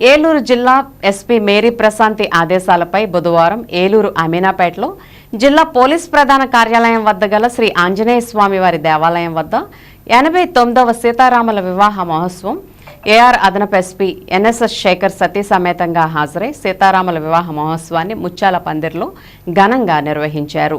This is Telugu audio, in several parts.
ఏలూరు జిల్లా ఎస్పీ మేరీ ప్రశాంతి ఆదేశాలపై బుధవారం ఏలూరు అమీనాపేటలో జిల్లా పోలీస్ ప్రధాన కార్యాలయం వద్ద గల శ్రీ ఆంజనేయ స్వామివారి దేవాలయం వద్ద ఎనభై తొమ్మిదవ సీతారాముల వివాహ మహోత్సవం ఏఆర్ అదనపు ఎస్పీ ఎన్ఎస్ఎస్ శేఖర్ సతీ సమేతంగా హాజరై సీతారాముల వివాహ మహోత్సవాన్ని ముత్యాల పందిర్లో ఘనంగా నిర్వహించారు.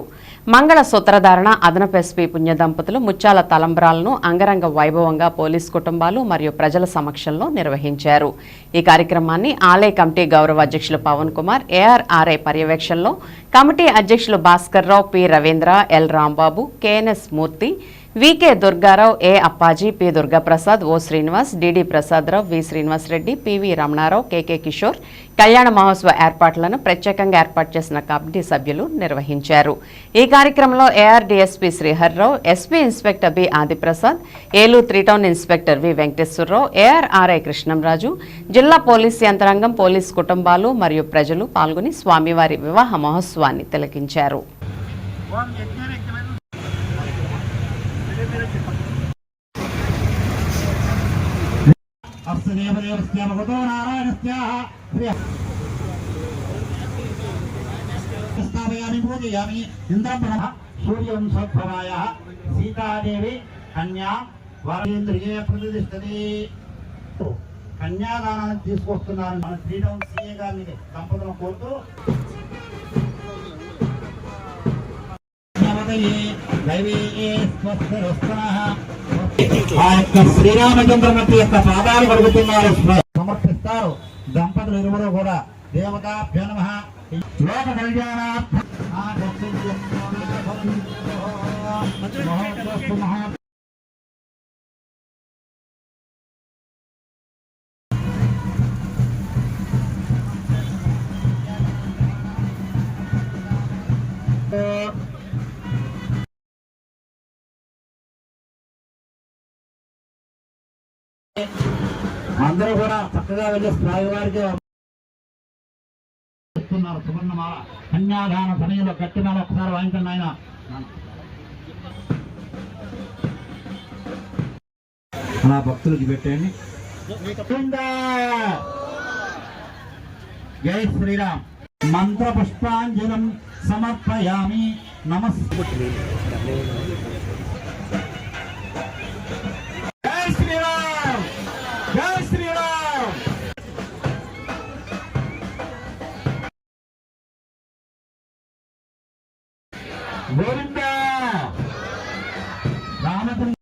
మంగళ సూత్రధారణ అదనపు ఎస్పీ పుణ్య దంపతులు ముత్యాల తలంబ్రాలను అంగరంగ వైభవంగా పోలీస్ కుటుంబాలు మరియు ప్రజల సమక్షంలో నిర్వహించారు. ఈ కార్యక్రమాన్ని ఆలయ కమిటీ గౌరవ అధ్యక్షులు పవన్ కుమార్ ఏఆర్ఆర్ఐ పర్యవేక్షణలో కమిటీ అధ్యక్షులు Bhaskar Rao P Ravindra L Rambabu KNS Murthy VK Durgarao A Appaji P Durgaprasad O Srinivas DD Prasadarao V Srinivas Reddy PV Ramanarao KK Kishore కళ్యాణ మహోత్సవ ఏర్పాట్లను ప్రత్యేకంగా ఏర్పాటు చేసిన కమిటీ సభ్యులు నిర్వహించారు. ఈ కార్యక్రమంలో ARDSP Sriharrao SP inspector B Adiprasad Eluru three town inspector V Venkateswararao ARRI Krishnamraju జిల్లా పోలీస్ యంత్రాంగం పోలీస్ కుటుంబాలు మరియు ప్రజలు పాల్గొని స్వామివారి వివాహ మహోత్సవాన్ని తిలకించారు. దేవదేవస్య మగతో నారాయణస్యాహ ప్రియ స్థాపయామి పూజయామి. ఇంద్రబ్రహ్మ సూర్యవంశోద్భవాయ సీతాదేవి కన్యా వరేంద్రియ ప్రతిష్టది కన్యాదానాన్ని తీసుకొస్తున్నాను. మన శ్రీరామ్ సీఏ గారిని సంపదను కోరుతూ. దైవీ స్వస్థ ఆ యొక్క శ్రీరామచంద్రమూర్తి యొక్క పాదాలు కడుగుతున్నారు సమర్పిస్తారు. దంపతులు ఇరువురు కూడా. దేవత నమ. లోక కళ్యాణార్థ. ఆ మహా అందరూ కూడా చక్కగా వెళ్ళి స్వామివారికి ఇస్తున్నారు సువర్ణమాల కన్యాదాన సమయంలో గట్టి గట్టిమాల ఒకసారి వాయించండి ఆయన. అలా భక్తులకి పెట్టండి జై శ్రీరామ్. మంత్ర పుష్పాంజలం సమర్పయామి. నమస్తే గోవింద! రామకృష్ణ